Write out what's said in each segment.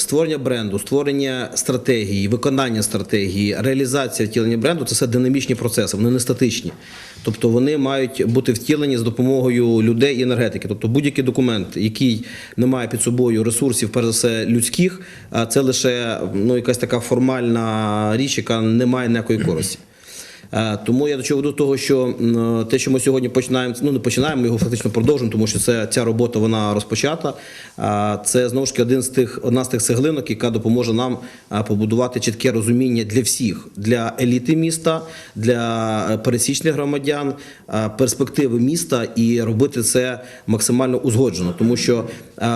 створення бренду, створення стратегії, виконання стратегії, реалізація втілення бренду це все динамічні процеси, вони не статичні. Тобто вони мають бути втілені з допомогою людей і енергетики. Тобто будь-який документ, який не має під собою ресурсів, перш за все людських, це лише ну, якась така формальна річ, яка не має ніякої користі. Е, Тому я до чого веду того, що те, що ми сьогодні починаємо, ну не починаємо, ми його фактично продовжуємо, тому що це ця робота вона розпочата. А Це знову ж таки один з тих одна з тих цеглинок, яка допоможе нам побудувати чітке розуміння для всіх, для еліти міста, для е, пересічних громадян, перспективи міста і робити це максимально узгоджено, тому що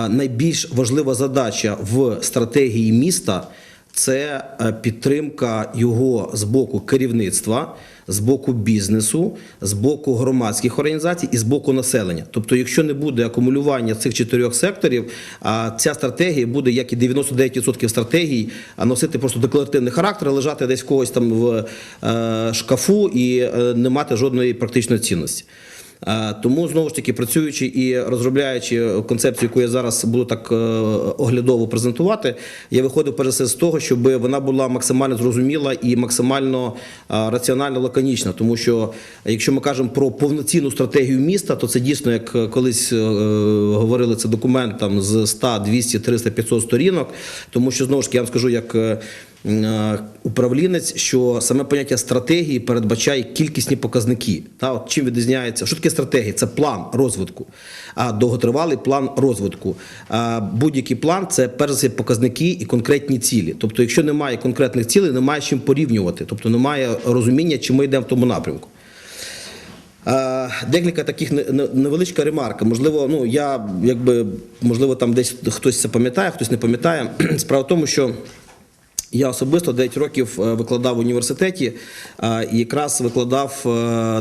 найбільш важлива задача в стратегії міста це е, підтримка його з боку керівництва, з боку бізнесу, з боку громадських організацій і з боку населення. Тобто, якщо не буде акумулювання цих чотирьох секторів, ця стратегія буде, як і 99% стратегій, носити просто декларативний характер, лежати десь когось там в е, шкафу і е, не мати жодної практичної цінності. Тому знову ж таки працюючи і розробляючи концепцію, яку я зараз буду так е, оглядово презентувати, я виходив перш за все з того, щоб вона була максимально зрозуміла і максимально раціонально лаконічна. Тому що якщо ми кажемо про повноцінну стратегію міста, то це дійсно як колись е, говорили, це документ там з 100, 200, 300, 500 сторінок. Тому що знову ж таки я вам скажу, як е, управлінець, що саме поняття стратегії передбачає кількісні показники. Та, от чим відрізняється? Що таке стратегія? Це план розвитку, а довготривалий план розвитку. Будь-який план це перш за все показники і конкретні цілі. Тобто, якщо немає конкретних цілей, немає чим порівнювати, тобто немає розуміння, чи ми йдемо в тому напрямку. Е, Декілька таких не- не- невеличка ремарка. Можливо, ну я якби можливо там десь хтось це пам'ятає, хтось не пам'ятає. Справа в тому, що я особисто 9 років е, викладав в університеті е, і якраз викладав е,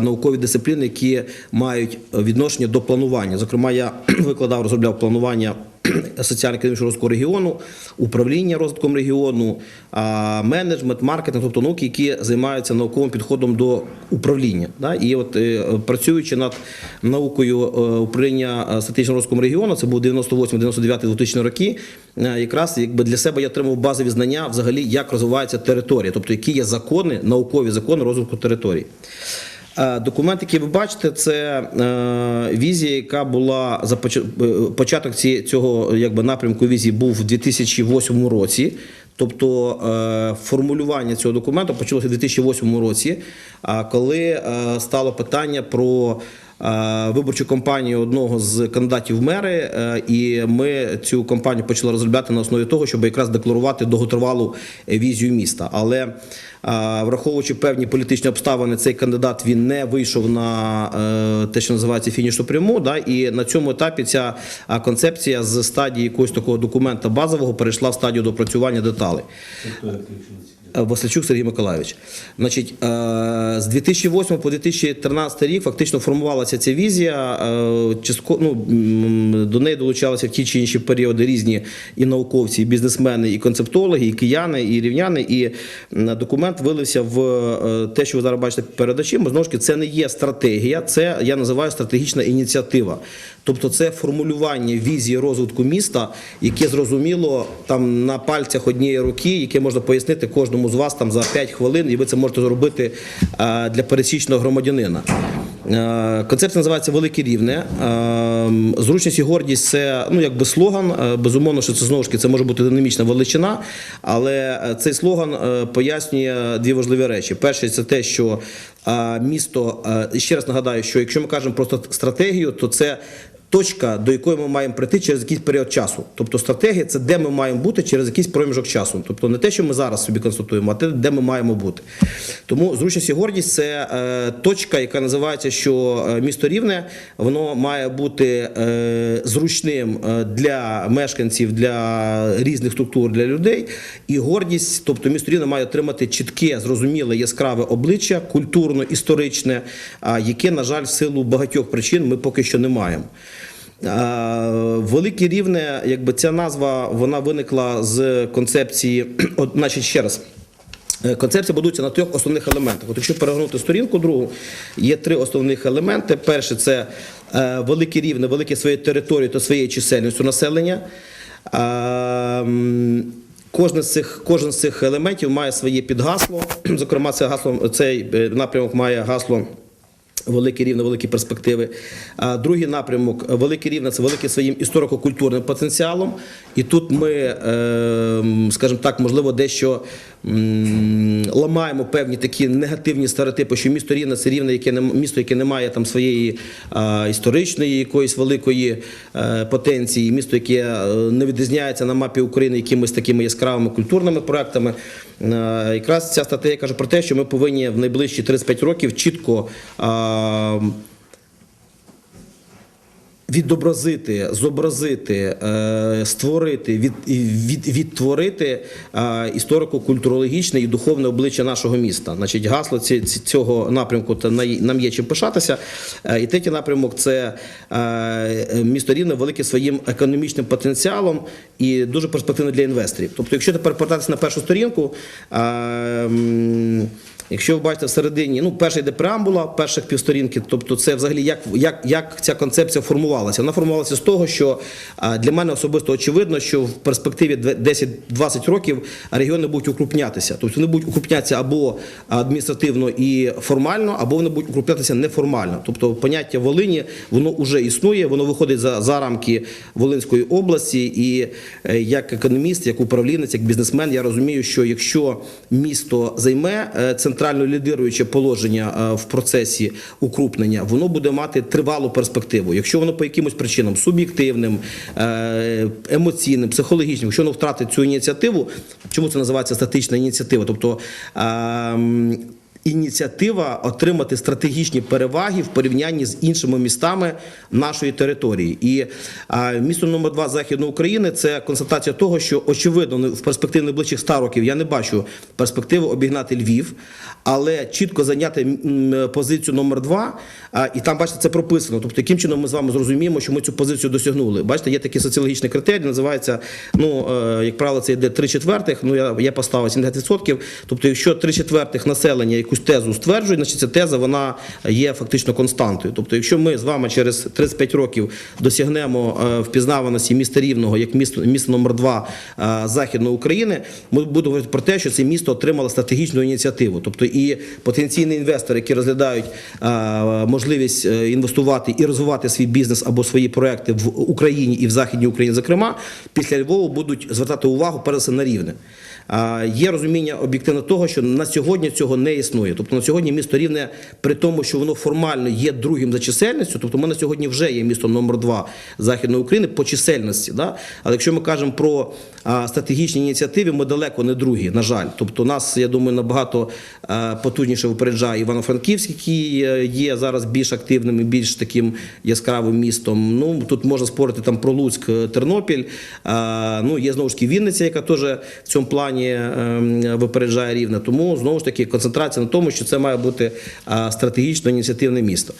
наукові дисципліни, які мають відношення до планування. Зокрема, я викладав, розробляв планування соціально-економічного розвитку регіону, управління розвитком регіону, менеджмент, маркетинг, тобто науки, які займаються науковим підходом до управління. І от е, працюючи над наукою е, управління е, стратегічним розвитком регіону, це був 98, 99, 2000 роки. Якраз якби для себе я отримав базові знання взагалі, як розвивається територія, тобто які є закони, наукові закони розвитку території. Е, Документ, який ви бачите, це е, візія, яка була за початок ці- цього якби напрямку візії був у 2008 році. Тобто е, формулювання цього документу почалося у 2008 році, коли е, стало питання про е, виборчу кампанію одного з кандидатів в мери, е, і ми цю кампанію почали розробляти на основі того, щоб якраз декларувати довготривалу е, візію міста. Але е, враховуючи певні політичні обставини, цей кандидат він не вийшов на е, те, що називається фінішну пряму. Да, і на цьому етапі ця концепція з стадії якогось такого документа базового перейшла в стадію допрацювання деталей. Е, Васильчук Сергій Миколайович. Значить, е, з 2008 по 2013 рік фактично формувалася ця візія. е, ну, до неї долучалися в ті чи інші періоди різні і науковці, і бізнесмени, і концептологи, і кияни, і рівняни. І документ вилився в е, те, що ви зараз бачите перед очима. Знову ж таки, це не є стратегія, це я називаю стратегічна ініціатива. Тобто, це формулювання візії розвитку міста, яке зрозуміло там на пальцях однієї руки, яке можна пояснити кожному з вас там за 5 хвилин, і ви це можете зробити е, для пересічного громадянина. Е, Концепція називається Велике рівне. Е, Зручність і гордість це ну якби слоган. Безумовно, що це знову ж таки це може бути динамічна величина, але цей слоган пояснює дві важливі речі. Перше, це те, що місто ще раз нагадаю, що якщо ми кажемо про стратегію, то це точка, до якої ми маємо прийти через якийсь період часу. Тобто стратегія це де ми маємо бути через якийсь проміжок часу. Тобто не те, що ми зараз собі констатуємо, а те, де ми маємо бути. Тому зручність і гордість це е, точка, яка називається, що е, місто рівне воно має бути е, зручним е, для мешканців, для різних структур, для людей. І гордість, тобто місто рівне має отримати чітке, зрозуміле, яскраве обличчя, культурно, історичне, яке, на жаль, в силу багатьох причин ми поки що не маємо. Велике рівне, якби ця назва вона виникла з концепції, от, значить, ще раз. Е, Концепція будується на трьох основних елементах. От якщо перегорнути сторінку другу, є три основних елементи. Перше це е, велике рівне, велике своєю територією та своєю чисельністю населення. Кожен з цих кожен з цих елементів має своє підгасло. Зокрема, це гасло цей е, напрямок має гасло. Велике рівне, великі перспективи. Другий напрямок велике рівне це велике своїм історико-культурним потенціалом. І тут ми, е, скажімо так, можливо, дещо ламаємо певні такі негативні стереотипи, що місто рівне це рівне, яке не місто, яке не має там своєї історичної якоїсь великої е, потенції, місто, яке е, не відрізняється на мапі України якимись такими яскравими культурними проектами. Е, Якраз ця стаття каже про те, що ми повинні в найближчі 35 років чітко відобразити, зобразити, е, створити, від, від, відтворити е, історико-культурологічне і духовне обличчя нашого міста. Значить, гасло цього напрямку та нам є чим пишатися. Е, І третій напрямок це місто Рівне велике своїм економічним потенціалом і дуже перспективне для інвесторів. Тобто, якщо тепер повертатися на першу сторінку. Якщо ви бачите всередині, ну, перша йде преамбула, перших півсторінки, тобто це взагалі як, як, як ця концепція формувалася? Вона формувалася з того, що для мене особисто очевидно, що в перспективі 10-20 років регіони будуть укрупнятися. Тобто вони будуть укрупнятися або адміністративно і формально, або вони будуть укрупнятися неформально. Тобто поняття Волині воно вже існує, воно виходить за, за рамки Волинської області. І е, як економіст, як управлінець, як бізнесмен, я розумію, що якщо місто займе е, центрально лідируюче положення е, в процесі укрупнення, воно буде мати тривалу перспективу. Якщо воно по якимось причинам суб'єктивним, е, емоційним, психологічним, якщо воно втратить цю ініціативу, чому це називається статична ініціатива? Тобто ем, ініціатива отримати стратегічні переваги в порівнянні з іншими містами нашої території. І місто номер 2 Західної України це констатація того, що очевидно в перспективі найближчих 100 років я не бачу перспективи обігнати Львів, але чітко зайняти позицію номер 2 і там бачите, це прописано. Тобто, яким чином ми з вами зрозуміємо, що ми цю позицію досягнули. Бачите, є такий соціологічний критерій, називається, ну е, як правило, це йде 3 четвертих. Ну я, я поставив 70%. Тобто, якщо 3 четвертих населення якусь тезу стверджує, значить ця теза вона є фактично константою. Тобто, якщо ми з вами через 35 років досягнемо е, впізнаваності міста Рівного як місто, місто номер 2 е, Західної України, ми будемо говорити про те, що це місто отримало стратегічну ініціативу. Тобто і потенційні інвестори, які розглядають е, можливість інвестувати і розвивати свій бізнес або свої проекти в Україні і в Західній Україні, зокрема, після Львова будуть звертати увагу перш за все на рівне. Є розуміння об'єктивно того, що на сьогодні цього не існує. Тобто на сьогодні місто рівне при тому, що воно формально є другим за чисельністю. Тобто, ми на сьогодні вже є містом номер 2 Західної України по чисельності. Да? Але якщо ми кажемо про стратегічні ініціативи, ми далеко не другі, на жаль. Тобто, нас, я думаю, набагато потужніше випереджає Івано-Франківськ, який е, є зараз більш активним і більш таким яскравим містом. Ну тут можна спорити там про Луцьк, е, Тернопіль. Ну є знову ж таки Вінниця, яка теж в цьому плані ем, випереджає рівне. Тому знову ж таки концентрація на тому, що це має бути стратегічно ініціативне місто.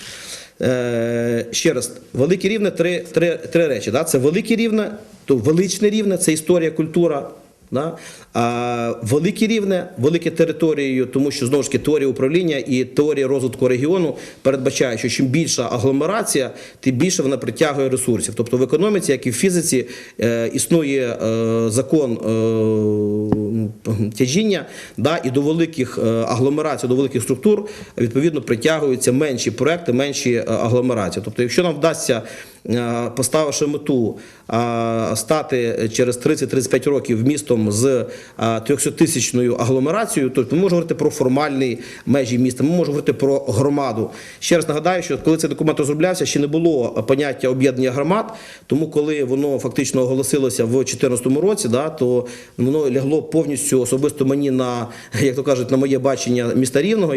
Е, ще раз, велике рівне три, три, три речі. Да? Це велике рівне, то величне рівне, це історія, культура. Да? А велике рівне, велике територією, тому що знову ж таки теорія управління і теорія розвитку регіону передбачає, що чим більша агломерація, тим більше вона притягує ресурсів. Тобто в економіці, як і в фізиці, е, існує е, закон е, тяжіння, да, і до великих е, агломерацій, до великих структур відповідно притягуються менші проекти, менші е, агломерації. Тобто, якщо нам вдасться поставивши мету е, стати через 30-35 років містом з е, 300-тисячною агломерацією, то ми можемо говорити про формальні межі міста, ми можемо говорити про громаду. Ще раз нагадаю, що коли цей документ розроблявся, ще не було поняття об'єднання громад, тому коли воно фактично оголосилося в 2014 році, да, то воно лягло повністю особисто мені на, як то кажуть, на моє бачення міста Рівного.